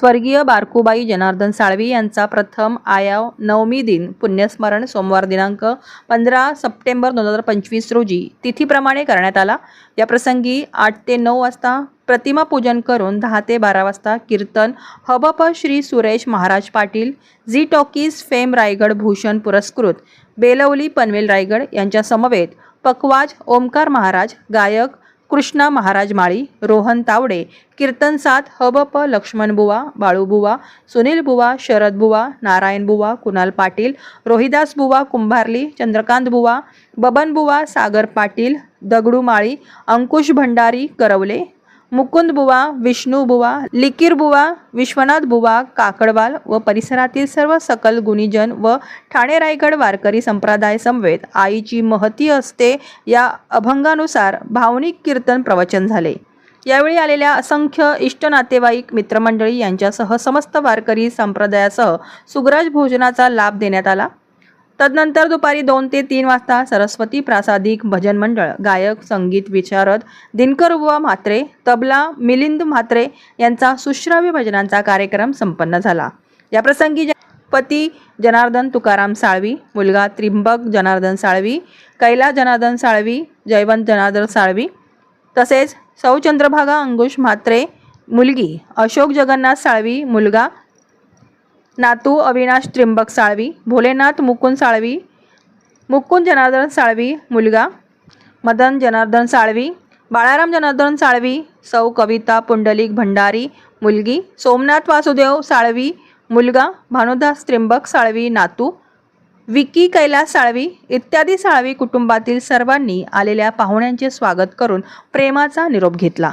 स्वर्गीय बारकुबाई जनार्दन साळवी यांचा प्रथम आयाव नवमी दिन पुण्यस्मरण सोमवार दिनांक पंधरा सप्टेंबर दोन हजार पंचवीस रोजी तिथीप्रमाणे करण्यात आला. या प्रसंगी आठ ते नऊ वाजता प्रतिमा पूजन करून दहा ते बारा वाजता कीर्तन हबप Shri Suresh Maharaj Patil Zee Talkies fame Raigad Bhushan पुरस्कृत बेलवली पनवेल रायगड यांच्या समवेत पकवाज ओमकार महाराज गायक कृष्णा महाराज माळी रोहन तावडे कीर्तन साथ हबप लक्ष्मणबुवा बाळूबुवा सुनील बुवा नारायणबुवा कुणाल पाटील रोहिदास बुवा कुंभारली चंद्रकांत बुवा सागर पाटील दगडू माळी अंकुश भंडारी करवले मुकुंद बुवा विष्णू बुवा लिकीर बुवा विश्वनाथ बुवा काकडवाल व परिसरातील सर्व सकल गुणीजन व ठाणे रायगड वारकरी संप्रदाय समवेत आईची महती असते या अभंगानुसार भावनिक कीर्तन प्रवचन झाले. यावेळी आलेल्या असंख्य इष्ट नातेवाईक मित्रमंडळी यांच्यासह समस्त वारकरी संप्रदायासह सुग्राज भोजनाचा लाभ देण्यात आला. तदनंतर दुपारी दोन ते तीन वाजता सरस्वती प्रासादिक भजन मंडळ गायक संगीत विशारद दिनकर बुवा म्हात्रे तबला मिलिंद म्हात्रे यांचा सुश्राव्य भजनांचा कार्यक्रम संपन्न झाला. या प्रसंगी पती जनार्दन तुकाराम साळवी मुलगा त्रिंबक जनार्दन साळवी कैला जनार्दन साळवी जयवंत जनार्दन साळवी तसेच सौ चंद्रभागा अंकुश म्हात्रे मुलगी अशोक जगन्नाथ साळवी मुलगा नातू अविनाश त्रिंबक साळवी भोलेनाथ मुकुंद साळवी मुकुंद जनार्दन साळवी मुलगा मदन जनार्दन साळवी बाळाराम जनार्दन साळवी सौ कविता पुंडलिक भंडारी मुलगी सोमनाथ वासुदेव साळवी मुलगा भानुदास त्रिंबक साळवी नातू विकी कैलास साळवी इत्यादी साळवी कुटुंबातील सर्वांनी आलेल्या पाहुण्यांचे स्वागत करून प्रेमाचा निरोप घेतला.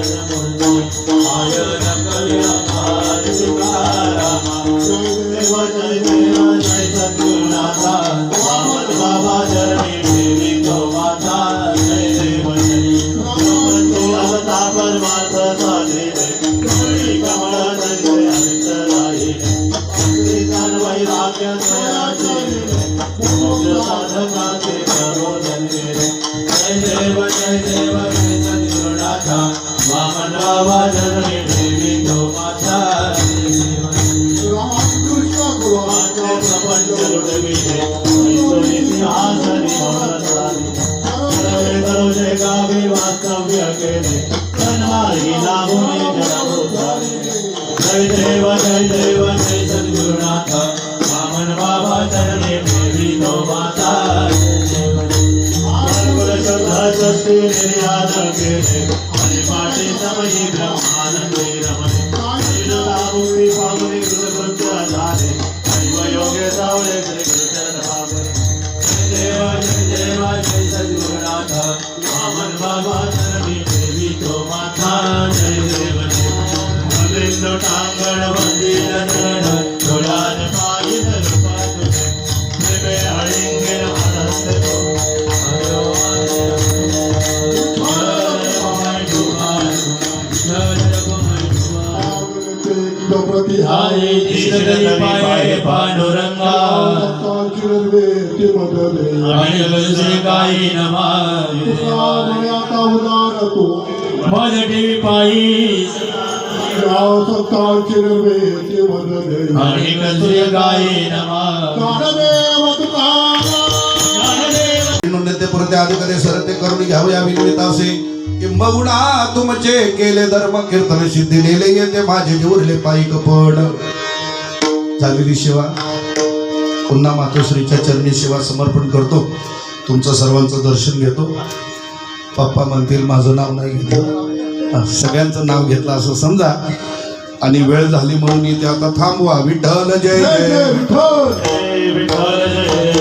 ભગવાન દેવી ગૌ માતા प्रति पाय पांडुरंगा। मदले आणि काही तू वदने आणि नमा ज्ञानदेव तुकाराम। ते परते अधिकारी सरते करून घ्यावे या विनविता असे किंबहुना तुमचे केले धर्म कीर्तन सिद्धी लिहिले येते माझे निवडले पायी कपड. झालेली सेवा. पुन्हा मातोश्रीच्या चरणी सेवा समर्पण करतो. तुमचं सर्वांचं दर्शन घेतो. पप्पा म्हणतील माझं नाव नाही घेतलं. सगळ्यांचं नाव घेतलं असं समजा. आणि वेळ झाली म्हणून इथे आता थांबवा. विठ्ठल जय जय. जय जय विठ्ठल.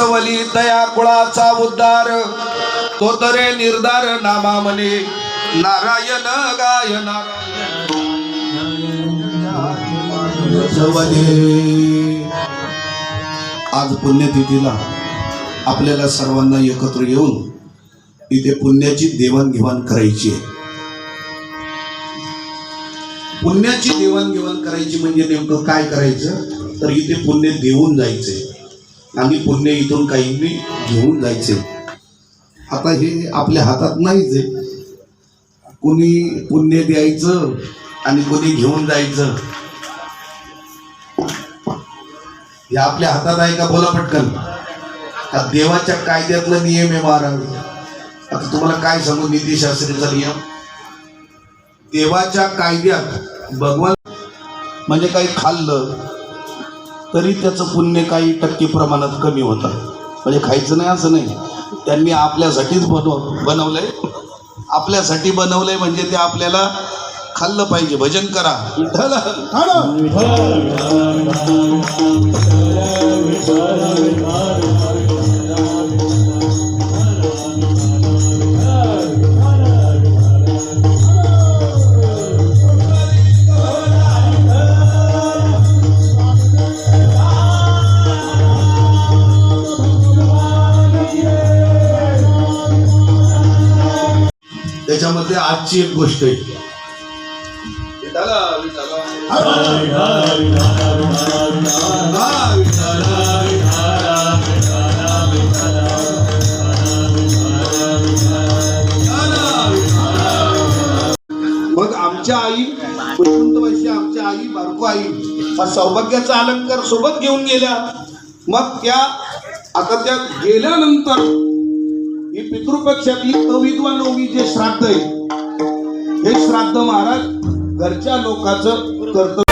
प्रसवली दया कुळाचा उद्धार. तो तरे निर्धार नामा म्हणे नारायण गाय नारायण आज पुण्यतिथीला आपल्याला सर्वांना एकत्र येऊन इथे पुण्याची देवाणघेवाण करायची आहे. पुण्याची देवाणघेवाण करायची म्हणजे नेमकं काय करायचं? तर इथे पुण्य देऊन जायचंय. आणि पुण्य इथून काहींनी घेऊन जायचे. आता हे आपल्या हातात नाहीच आहे. कुणी पुण्य द्यायचं आणि कुणी घेऊन जायचं. हे आपल्या हातात आहे का? बोला पटकन. हा देवाच्या कायद्यातला नियम आहे महाराज? आता तुम्हाला काय सांगू? नीतीशास्त्रीचा नियम? देवाच्या कायद्यात भगवान म्हणजे काही खाल्लं तरी त्याचं पुण्य काही टक्के प्रमाणात कमी होतं. म्हणजे खायचं नाही असं नाही. त्यांनी आपल्यासाठीच बनव बनवलंय. आपल्यासाठी बनवलंय म्हणजे ते आपल्याला खाल्लं पाहिजे. भजन करा. विठ्ठल त्याच्यामध्ये आजची एक गोष्ट आहे. मग आमच्या आई वैकुंठवासी आमच्या आई बारको आई हा सौभाग्याचा अलंकार सोबत घेऊन गेल्या मग त्या आता त्या गेल्यानंतर ही पितृपक्षातली अविद्वा नवमी जे श्राद्ध आहे हे श्राद्ध महाराज घरच्या लोकांचं कर्तव्य